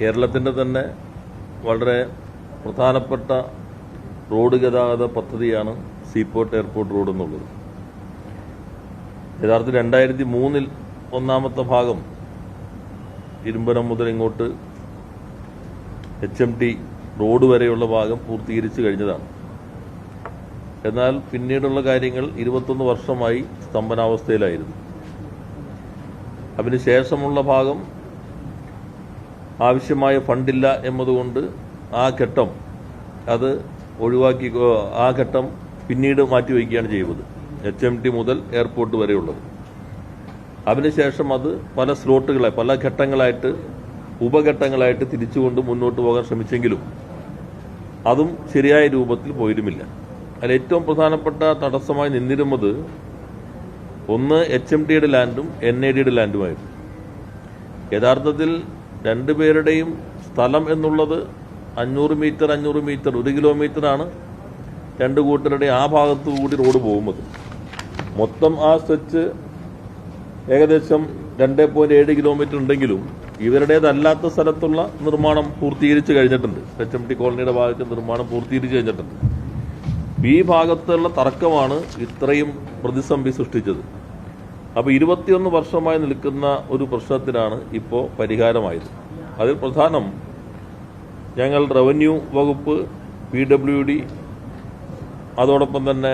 കേരളത്തിന്റെ തന്നെ വളരെ പ്രധാനപ്പെട്ട റോഡ് ഗതാഗത പദ്ധതിയാണ് സീപോർട്ട് എയർപോർട്ട് റോഡ് എന്നുള്ളത്. യഥാർത്ഥത്തിൽ രണ്ടായിരത്തി മൂന്നിൽ ഒന്നാമത്തെ ഭാഗം ഇരുമ്പനം മുതൽ ഇങ്ങോട്ട് എച്ച് എം ടി റോഡ് വരെയുള്ള ഭാഗം പൂർത്തീകരിച്ചു കഴിഞ്ഞതാണ്. എന്നാൽ പിന്നീടുള്ള കാര്യങ്ങൾ ഇരുപത്തൊന്ന് വർഷമായി സ്തംഭനാവസ്ഥയിലായിരുന്നു. അതിനുശേഷമുള്ള ഭാഗം ആവശ്യമായ ഫണ്ടില്ല എന്നതുകൊണ്ട് ആ ഘട്ടം അത് ഒഴിവാക്കി ആ ഘട്ടം പിന്നീട് മാറ്റിവെക്കുകയാണ് ചെയ്യുന്നത് എച്ച് എം ടി മുതൽ എയർപോർട്ട് വരെയുള്ളത്. അതിനുശേഷം അത് പല സ്ലോട്ടുകളായി പല ഘട്ടങ്ങളായിട്ട് ഉപഘട്ടങ്ങളായിട്ട് തിരിച്ചുകൊണ്ട് മുന്നോട്ട് പോകാൻ ശ്രമിച്ചെങ്കിലും അതും ശരിയായ രൂപത്തിൽ പോയിരുമില്ല അതിൽ ഏറ്റവും പ്രധാനപ്പെട്ട തടസ്സമായി നിന്നിരുന്നത് ഒന്ന് എച്ച് എം ടിയുടെ ലാൻഡും എൻ ഐ ഡിയുടെ ലാൻഡുമായിരുന്നു. യഥാർത്ഥത്തിൽ രണ്ടുപേരുടെയും സ്ഥലം എന്നുള്ളത് അഞ്ഞൂറ് മീറ്റർ അഞ്ഞൂറ് മീറ്റർ ഒരു കിലോമീറ്ററാണ്. രണ്ട് കൂട്ടരുടെ ആ ഭാഗത്തു കൂടി റോഡ് പോകുന്നത്. മൊത്തം ആ സ്ട്രെച്ച് ഏകദേശം രണ്ട് പോയിന്റ് ഏഴ് കിലോമീറ്റർ ഉണ്ടെങ്കിലും ഇവരുടേതല്ലാത്ത സ്ഥലത്തുള്ള നിർമ്മാണം പൂർത്തീകരിച്ച് കഴിഞ്ഞിട്ടുണ്ട്. എച്ച് എം ടി കോളനിയുടെ ഭാഗത്ത് നിർമ്മാണം പൂർത്തീകരിച്ച് കഴിഞ്ഞിട്ടുണ്ട്. ഈ ഭാഗത്തുള്ള തർക്കമാണ് ഇത്രയും പ്രതിസന്ധി സൃഷ്ടിച്ചത്. അപ്പോൾ ഇരുപത്തിയൊന്ന് വർഷമായി നിൽക്കുന്ന ഒരു പ്രശ്നത്തിനാണ് ഇപ്പോൾ പരിഹാരമായത്. അതിൽ പ്രധാനം ഞങ്ങൾ റവന്യൂ വകുപ്പ് പി ഡബ്ല്യു ഡി അതോടൊപ്പം തന്നെ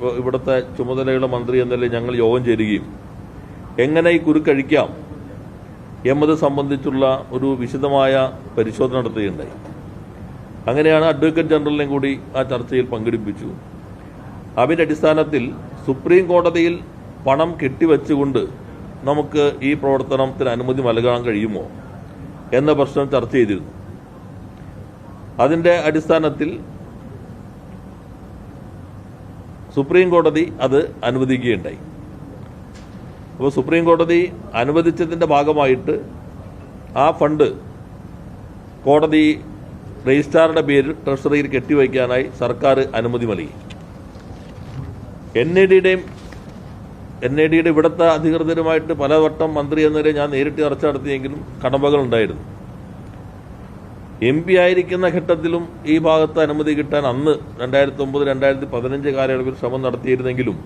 ഇവ- ഇവിടുത്തെ ചുമതലയുള്ള മന്ത്രി എന്നല്ലേ ഞങ്ങൾ യോഗം ചേരുകയും. എങ്ങനെ ഈ കുരുക്കഴിക്കാം എന്നത് സംബന്ധിച്ചുള്ള ഒരു വിശദമായ പരിശോധന നടത്തുകയുണ്ടായി. അങ്ങനെയാണ് അഡ്വക്കേറ്റ് ജനറലിനെ കൂടി ആ ചർച്ചയിൽ പങ്കെടുപ്പിച്ചു. അതിന്റെ അടിസ്ഥാനത്തിൽ സുപ്രീം കോടതിയിൽ പണം കെട്ടിവെച്ചുകൊണ്ട് നമുക്ക് ഈ പ്രവർത്തനത്തിന് അനുമതി നൽകാൻ കഴിയുമോ എന്ന പ്രശ്നം ചർച്ച ചെയ്തിരുന്നു. അതിന്റെ അടിസ്ഥാനത്തിൽ സുപ്രീം കോടതി അത് അനുവദിക്കുകയുണ്ടായി. അപ്പോൾ സുപ്രീം കോടതി അനുവദിച്ചതിന്റെ ഭാഗമായിട്ട് ആ ഫണ്ട് കോടതി രജിസ്ട്രാറുടെ പേരിൽ ട്രഷറിയിൽ കെട്ടിവയ്ക്കാനായി സർക്കാർ അനുമതി നൽകി. എൻ ഇ ഡിയുടെയും എൻ എ ഡിയുടെ ഇവിടുത്തെ അധികൃതരുമായിട്ട് പലവട്ടം മന്ത്രി എന്നവരെ ഞാൻ നേരിട്ട് ചർച്ച നടത്തിയെങ്കിലും കടമ്പകൾ ഉണ്ടായിരുന്നു. എം പി ആയിരിക്കുന്ന ഘട്ടത്തിലും ഈ ഭാഗത്ത് അനുമതി കിട്ടാൻ അന്ന് രണ്ടായിരത്തി ഒമ്പത് രണ്ടായിരത്തി പതിനഞ്ച് കാലയളവിൽ ശ്രമം നടത്തിയിരുന്നെങ്കിലും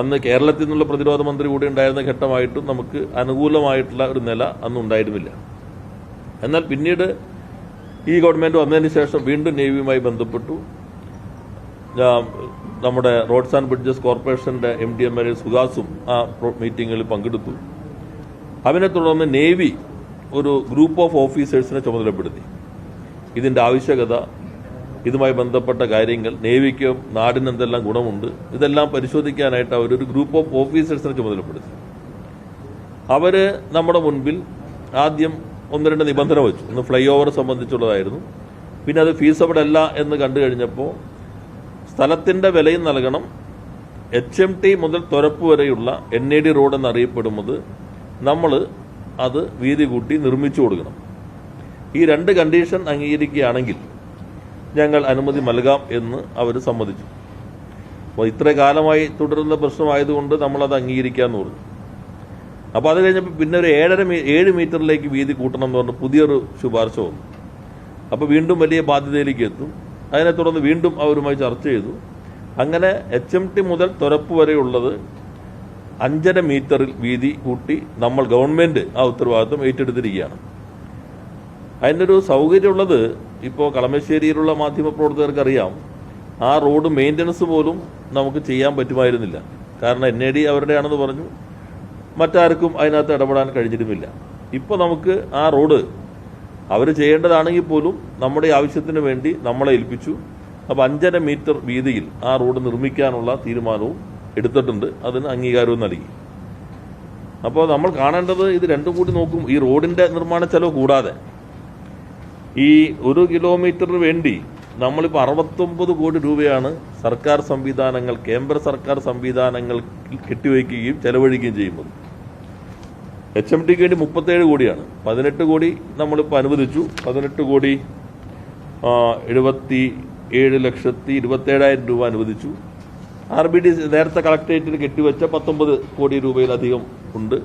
അന്ന് കേരളത്തിൽ നിന്നുള്ള പ്രതിരോധ മന്ത്രി കൂടി ഉണ്ടായിരുന്ന ഘട്ടമായിട്ടും നമുക്ക് അനുകൂലമായിട്ടുള്ള ഒരു നില അന്ന് ഉണ്ടായിരുന്നില്ല. എന്നാൽ പിന്നീട് ഈ ഗവൺമെന്റ് വന്നതിന് ശേഷം വീണ്ടും നേവിയുമായി ബന്ധപ്പെട്ടു. നമ്മുടെ റോഡ്സ് ആൻഡ് ബ്രിഡ്ജസ് കോർപ്പറേഷന്റെ M D M L A സുഹാസും ആ മീറ്റിങ്ങിൽ പങ്കെടുത്തു. അതിനെ തുടർന്ന് നേവി ഒരു ഗ്രൂപ്പ് ഓഫ് ഓഫീസേഴ്സിനെ ചുമതലപ്പെടുത്തി. ഇതിന്റെ ആവശ്യകത ഇതുമായി ബന്ധപ്പെട്ട കാര്യങ്ങൾ നേവിക്കും നാടിന് എന്തെല്ലാം ഗുണമുണ്ട് ഇതെല്ലാം പരിശോധിക്കാനായിട്ട് അവരൊരു ഗ്രൂപ്പ് ഓഫ് ഓഫീസേഴ്സിനെ ചുമതലപ്പെടുത്തി. അവർ നമ്മുടെ മുൻപിൽ ആദ്യം ഒന്ന് രണ്ട് നിബന്ധന വെച്ചു. ഒന്ന് ഫ്ലൈ ഓവർ സംബന്ധിച്ചുള്ളതായിരുന്നു. പിന്നെ അത് ഫീസബിൾ അല്ല എന്ന് കണ്ടു കഴിഞ്ഞപ്പോൾ സ്ഥലത്തിന്റെ വിലയും നൽകണം. എച്ച് എം ടി മുതൽ തുരപ്പ് വരെയുള്ള എൻ എ ഡി റോഡ് എന്നറിയപ്പെടുന്നത് നമ്മൾ അത് വീതി കൂട്ടി നിർമ്മിച്ചു കൊടുക്കണം. ഈ രണ്ട് കണ്ടീഷൻ അംഗീകരിക്കുകയാണെങ്കിൽ ഞങ്ങൾ അനുമതി നൽകാം എന്ന് അവർ സമ്മതിച്ചു. അപ്പോൾ ഇത്ര കാലമായി തുടരുന്ന പ്രശ്നമായതുകൊണ്ട് നമ്മളത് അംഗീകരിക്കാമെന്ന് പറഞ്ഞു. അപ്പോൾ അത് കഴിഞ്ഞപ്പോൾ പിന്നെ ഒരു ഏഴര മീ ഏഴ് മീറ്ററിലേക്ക് വീതി കൂട്ടണം എന്ന് പറഞ്ഞ് പുതിയൊരു ശുപാർശ വന്നു. അപ്പോൾ വീണ്ടും വലിയ ബാധ്യതയിലേക്ക് എത്തും. അതിനെ തുടർന്ന് വീണ്ടും അവരുമായി ചർച്ച ചെയ്തു. അങ്ങനെ എച്ച് എം ടി മുതൽ തുരപ്പ് വരെയുള്ളത് അഞ്ചര മീറ്ററിൽ വീതി കൂട്ടി നമ്മൾ ഗവൺമെന്റ് ആ ഉത്തരവാദിത്വം ഏറ്റെടുത്തിരിക്കുകയാണ്. അതിന്റെ ഒരു സൗകര്യമുള്ളത് ഇപ്പോൾ കളമശ്ശേരിയിലുള്ള മാധ്യമ പ്രവർത്തകർക്ക് അറിയാം. ആ റോഡ് മെയിന്റനൻസ് പോലും നമുക്ക് ചെയ്യാൻ പറ്റുമായിരുന്നില്ല. കാരണം എൻ എ ഡി അവരുടെയാണെന്ന് പറഞ്ഞു. മറ്റാർക്കും അതിനകത്ത് ഇടപെടാൻ കഴിഞ്ഞിരുന്നില്ല. ഇപ്പോൾ നമുക്ക് ആ റോഡ് അവർ ചെയ്യേണ്ടതാണെങ്കിൽ പോലും നമ്മുടെ ആവശ്യത്തിന് വേണ്ടി നമ്മളെ ഏൽപ്പിച്ചു. അപ്പോൾ അഞ്ചര മീറ്റർ വീതിയിൽ ആ റോഡ് നിർമ്മിക്കാനുള്ള തീരുമാനവും എടുത്തിട്ടുണ്ട്. അതിന് അംഗീകാരവും നൽകി. അപ്പോൾ നമ്മൾ കാണേണ്ടത് ഇത് രണ്ടും കൂടി നോക്കും. ഈ റോഡിന്റെ നിർമ്മാണ ചെലവ് കൂടാതെ. ഈ ഒരു കിലോമീറ്ററിന് വേണ്ടി നമ്മളിപ്പോൾ അറുപത്തൊമ്പത് കോടി രൂപയാണ് സർക്കാർ സംവിധാനങ്ങൾ കേന്ദ്ര സർക്കാർ സംവിധാനങ്ങൾ കെട്ടിവയ്ക്കുകയും ചെലവഴിക്കുകയും ചെയ്യുന്നത്. എച്ച് എം ടിക്ക് വേണ്ടി മുപ്പത്തേഴ് കോടിയാണ്. പതിനെട്ട് കോടി നമ്മളിപ്പോൾ അനുവദിച്ചു. പതിനെട്ട് കോടി എഴുപത്തി ഏഴ് ലക്ഷത്തി ഇരുപത്തേഴായിരം രൂപ അനുവദിച്ചു. ആർ ബി ഡി നേരത്തെ കളക്ടറേറ്റിൽ കെട്ടിവെച്ച പത്തൊമ്പത് കോടി രൂപയിലധികം ഉണ്ട്.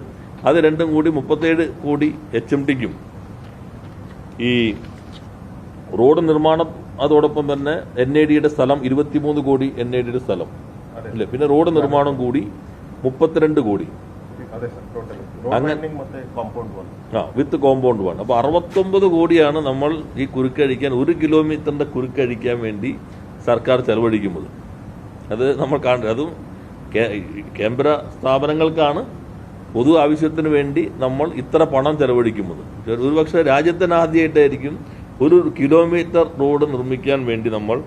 അത് രണ്ടും കൂടി മുപ്പത്തേഴ് കോടി എച്ച് എം ടിക്കും. ഈ റോഡ് നിർമ്മാണം അതോടൊപ്പം തന്നെ എൻ ഐ ഡിയുടെ സ്ഥലം ഇരുപത്തിമൂന്ന് കോടി എൻ ഐ ഡിയുടെ സ്ഥലം. അല്ലേ? പിന്നെ റോഡ് നിർമ്മാണം കൂടി മുപ്പത്തിരണ്ട് കോടി. വിത്ത് കോമ്പൗണ്ട് വൺ അപ്പോൾ അറുപത്തൊമ്പത് കോടിയാണ് നമ്മൾ ഈ കുരുക്കഴിക്കാൻ ഒരു കിലോമീറ്ററിന്റെ കുരുക്കഴിക്കാൻ വേണ്ടി സർക്കാർ ചെലവഴിക്കുന്നത്. അത് നമ്മൾ കാണുന്നത്. അതും കേന്ദ്ര സ്ഥാപനങ്ങൾക്കാണ് പൊതു ആവശ്യത്തിന് വേണ്ടി നമ്മൾ ഇത്ര പണം ചെലവഴിക്കുന്നത്. ഒരുപക്ഷെ രാജ്യത്തിന് ആദ്യമായിട്ടായിരിക്കും ഒരു കിലോമീറ്റർ റോഡ് നിർമ്മിക്കാൻ വേണ്ടി നമ്മൾ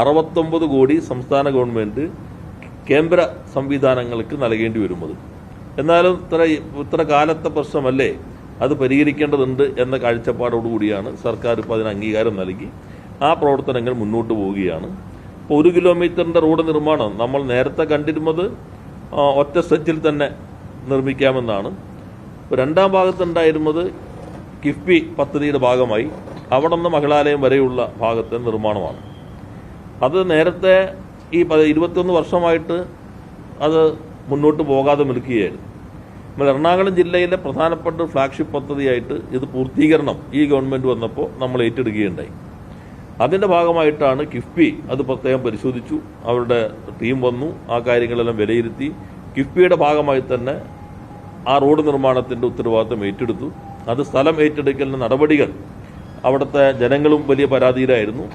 അറുപത്തൊമ്പത് കോടി സംസ്ഥാന ഗവൺമെന്റ് കേന്ദ്ര സംവിധാനങ്ങൾക്ക് നൽകേണ്ടി വരുന്നത്. എന്നാലും ഇത്ര ഇത്ര കാലത്തെ പ്രശ്നമല്ലേ? അത് പരിഹരിക്കേണ്ടതുണ്ട് എന്ന കാഴ്ചപ്പാടോടുകൂടിയാണ് സർക്കാർ ഇപ്പോൾ അതിന് അംഗീകാരം നൽകി. ആ പ്രവർത്തനങ്ങൾ മുന്നോട്ട് പോവുകയാണ്. ഇപ്പോൾ ഒരു കിലോമീറ്ററിന്റെ റോഡ് നിർമ്മാണം നമ്മൾ നേരത്തെ കണ്ടിരുന്നത് ഒറ്റ സെറ്റിൽ തന്നെ നിർമ്മിക്കാമെന്നാണ്. രണ്ടാം ഭാഗത്തുണ്ടായിരുന്നത് കിഫ്ബി പദ്ധതിയുടെ ഭാഗമായി. അവിടെ നിന്ന് മഹിളാലയം വരെയുള്ള ഭാഗത്തെ നിർമ്മാണമാണ്. അത് നേരത്തെ ഈ ഇരുപത്തൊന്ന് വർഷമായിട്ട് അത് മുന്നോട്ട് പോകാതെ നിൽക്കുകയായിരുന്നു. നമ്മൾ എറണാകുളം ജില്ലയിലെ പ്രധാനപ്പെട്ട ഫ്ലാഗ്ഷിപ്പ് പദ്ധതിയായിട്ട് ഇത് പൂർത്തീകരണം ഈ ഗവൺമെന്റ് വന്നപ്പോൾ നമ്മൾ ഏറ്റെടുക്കുകയുണ്ടായി. അതിന്റെ ഭാഗമായിട്ടാണ് കിഫ്ബി അത് പ്രത്യേകം പരിശോധിച്ചു. അവരുടെ ടീം വന്നു ആ കാര്യങ്ങളെല്ലാം വിലയിരുത്തി. കിഫ്ബിയുടെ ഭാഗമായി തന്നെ ആ റോഡ് നിർമ്മാണത്തിന്റെ ഉത്തരവാദിത്തം ഏറ്റെടുത്തു. അത് സ്ഥലം ഏറ്റെടുക്കലിന്റെ നടപടികൾ അവിടുത്തെ ജനങ്ങളും വലിയ പരാതിയിലായിരുന്നു.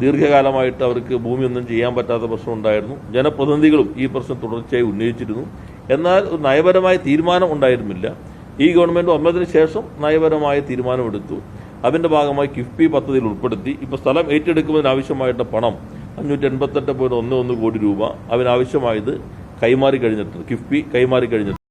ദീർഘകാലമായിട്ട് അവർക്ക് ഭൂമിയൊന്നും ചെയ്യാൻ പറ്റാത്ത പ്രശ്നം ഉണ്ടായിരുന്നു. ജനപ്രതിനിധികളും ഈ പ്രശ്നം തുടർച്ചയായി ഉന്നയിച്ചിരുന്നു. എന്നാൽ ഒരു നയപരമായ തീരുമാനം ഉണ്ടായിരുന്നില്ല. ഈ ഗവൺമെന്റ് വന്നതിന് ശേഷം നയപരമായ തീരുമാനമെടുത്തു. അതിന്റെ ഭാഗമായി കിഫ്ബി പദ്ധതിയിൽ ഉൾപ്പെടുത്തി. ഇപ്പോൾ സ്ഥലം ഏറ്റെടുക്കുന്നതിനാവശ്യമായിട്ട് പണം അഞ്ഞൂറ്റി എൺപത്തെട്ട് പോയിന്റ് ഒന്ന് ഒന്ന് കോടി രൂപ അതിനാവശ്യമായത് കൈമാറി കഴിഞ്ഞിട്ടുണ്ട്. കിഫ്ബി കൈമാറി കഴിഞ്ഞിട്ടുണ്ട്.